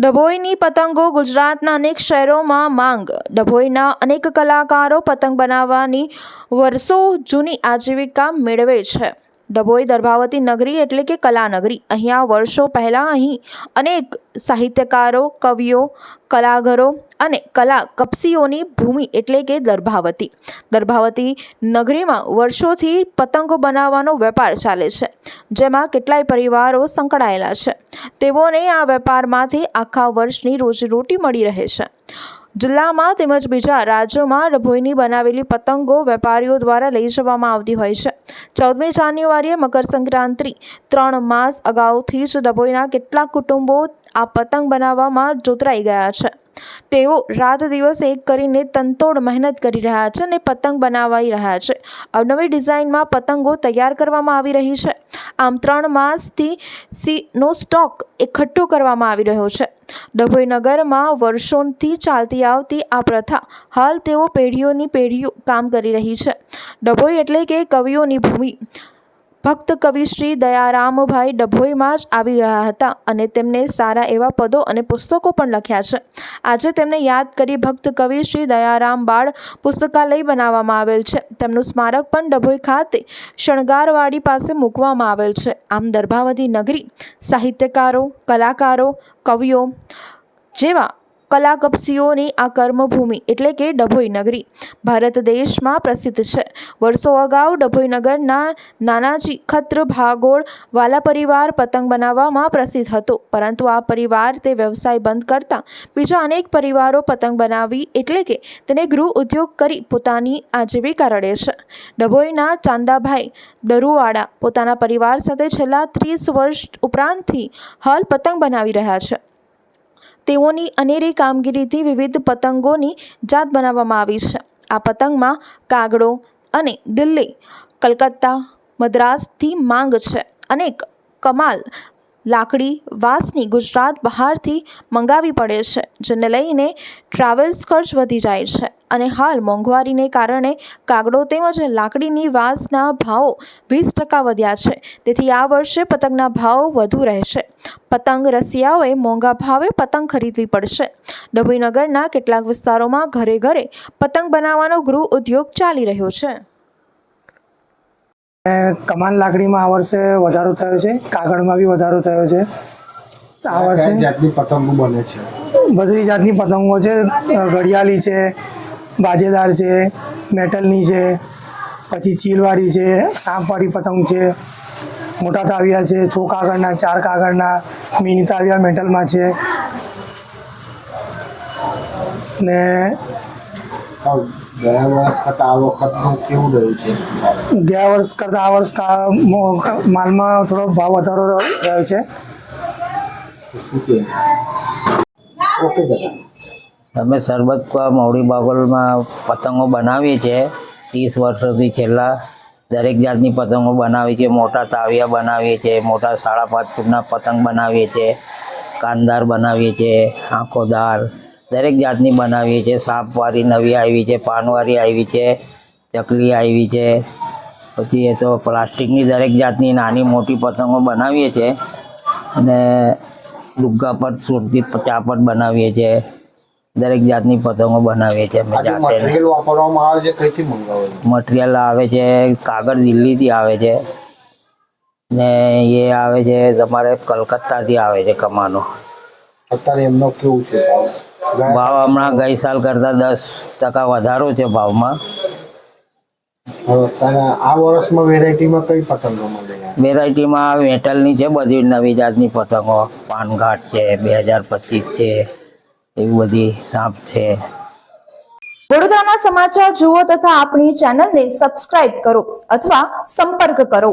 ડભોઈની પતંગો ગુજરાતના અનેક શહેરોમાં માંગ. ડભોઈના અનેક કલાકારો પતંગ બનાવવાની વર્ષો જૂની આજીવિકા મેળવે છે. ડભોઈ દર્ભાવતી નગરી એટલે કે કલાનગરી. અહીંયા વર્ષો પહેલાં અહીં અનેક સાહિત્યકારો, કવિઓ કલાગરો અને કલા કપસીઓની ભૂમિ એટલે કે દર્ભાવતી. દર્ભાવતી નગરીમાં વર્ષોથી પતંગો બનાવવાનો વેપાર ચાલે છે, જેમાં કેટલાય પરિવારો સંકળાયેલા છે. તેઓને આ વેપારમાંથી આખા વર્ષની રોજીરોટી મળી રહે છે. જિલ્લામાં તેમજ બીજા રાજ્યોમાં ડભોઈની બનાવેલી પતંગો વેપારીઓ દ્વારા લઈ જવામાં આવતી હોય છે. ચૌદમી જાન્યુઆરીએ મકર સંક્રાંતિ ત્રણ માસ અગાઉથી જ ડભોઈના કેટલાક કુટુંબો આ પતંગ બનાવવામાં જોતરાઈ ગયા છે. તેઓ રાત દિવસ એક કરીને તનતોડ મહેનત કરી રહ્યા છે અને પતંગ બનાવાઈ રહ્યા છે. અવનવી ડિઝાઇનમાં પતંગો તૈયાર કરવામાં આવી રહી છે. આમ ત્રણ માસથી સીનો સ્ટોક એકઠો કરવામાં આવી રહ્યો છે. ડભોઈ નગરમાં વર્ષોથી ચાલતી આવતી આ પ્રથા હાલ તેઓ પેઢીઓની પેઢીઓ કામ કરી રહી છે. ડભોઈ એટલે કે કવિઓની ભૂમિ. ભક્ત કવિ શ્રી દયારામભાઈ ડભોઈમાં જ આવી રહ્યા હતા અને તેમને સારા એવા પદો અને પુસ્તકો પણ લખ્યા છે. આજે તેમને યાદ કરી ભક્ત કવિ શ્રી દયારામ બાળ પુસ્તકાલય બનાવવામાં આવેલ છે. તેમનું સ્મારક પણ ડભોઈ ખાતે શણગારવાડી પાસે મૂકવામાં આવેલ છે. આમ દર્ભાવતી નગરી, સાહિત્યકારો, કલાકારો, કવિઓ જેવા કલાકપસીઓની આ કર્મભૂમિ એટલે કે ડભોઈ નગરી. ભારત દેશમાં પ્રસિદ્ધ છે. વર્ષો અગાઉ ડભોઈ નગરના નાનાજી ખત્ર ભાગોળ વાલા પરિવાર પતંગ બનાવવામાં પ્રસિદ્ધ હતો. પરંતુ આ પરિવાર તે વ્યવસાય બંધ કરતા બીજા અનેક પરિવારો પતંગ બનાવી એટલે કે તેને ગૃહ ઉદ્યોગ કરી પોતાની આજીવિકા રડે છે. ડભોઈના ચાંદાભાઈ દરુવાડા પોતાના પરિવાર સાથે છેલ્લા ત્રીસ વર્ષ ઉપરાંતથી હાલ પતંગ બનાવી રહ્યા છે. તેઓની અનેરી કામગીરીથી વિવિધ પતંગોની જાત બનાવવામાં આવી છે. આ પતંગમાં કાગડો અને દિલ્હી, કલકત્તા, મદ્રાસથી માંગ છે. અનેક કમાલ લાકડી વાંસની ગુજરાત બહારથી મંગાવી પડે છે, જેને લઈને ટ્રાવેલ્સ ખર્ચ વધી જાય છે. અને હાલ મોંઘવારીને કારણે કાગડો તેમજ લાકડીની વાંસના ભાવો વીસ ટકા વધ્યા છે. તેથી આ વર્ષે પતંગના ભાવ વધુ રહેશે. પતંગ રસિયાઓએ મોંઘા ભાવે પતંગ ખરીદવી પડશે. ડભોઈનગરના કેટલાક વિસ્તારોમાં ઘરે ઘરે પતંગ બનાવવાનો ગૃહ ઉદ્યોગ ચાલી રહ્યો છે. કમાન લાકડીમાં આ વર્ષે વધારો થયો છે કાગળમાં બી વધારો થયો છે. આ વર્ષે જાતની પતંગો બને છે? બધી જાતની પતંગો છે ઘડિયાળી છે બાજેદાર છે મેટલની છે પછી ચીલવાળી છે સાંપવાળી પતંગ છે મોટા તાવિયા છે છો કાગળના ચાર કાગળના મિની તાવિયા મેટલમાં છે. ને ગયા વર્ષ કરતાં આ વખતનું કેવું રહ્યું છે? ગયા વર્ષ કરતાં આ વર્ષ માલમાં થોડો ભાવ વધારો રહ્યો છે. ઓકે અમે સરબત મવડી બાગોલમાં પતંગો બનાવીએ છીએ ત્રીસ વર્ષથી છેલ્લા દરેક જાતની પતંગો બનાવીએ છીએ. મોટા તાવિયા બનાવીએ છીએ મોટા સાડા પાંચ ફૂટના પતંગ બનાવીએ છીએ કાનદાર બનાવીએ છીએ આંખોદાર દરેક જાતની બનાવીએ છીએ સાપવાળી નવી આવી છે પાનવાળી આવી છે ચકલી આવી છે. પછી એ તો પ્લાસ્ટિકની દરેક જાતની નાની મોટી પતંગો બનાવીએ છીએ અને લુગ્ગા પર સુરતી ચાપટ બનાવીએ છીએ દરેક જાતની પતંગો બનાવીએ છીએ અમે જાતે. મટીરિયલ વાપરવામાં આવે છે કઈથી મંગાવે મટીરિયલ આવે છે કાગળ દિલ્હીથી આવે છે. ને એ આવે છે તમારે કલકત્તાથી આવે છે કમાનો. અત્યારે એમનો કેવું છે? ભાવ હમણાં ગઈ સાલ કરતા દસ ટકા વધારો છે ભાવમાં. આ વર્ષમાં વેરાયટીમાં કઈ પતંગો મળે વેરાયટીમાં મેટલની છે બધી નવી જાતની પતંગો. પાનઘાટ છે બે હજાર પચીસ છે એવી બધી સાપ છે. વડોદરાના સમાચાર જુઓ તથા આપણી ચેનલને સબસ્ક્રાઇબ કરો અથવા સંપર્ક કરો.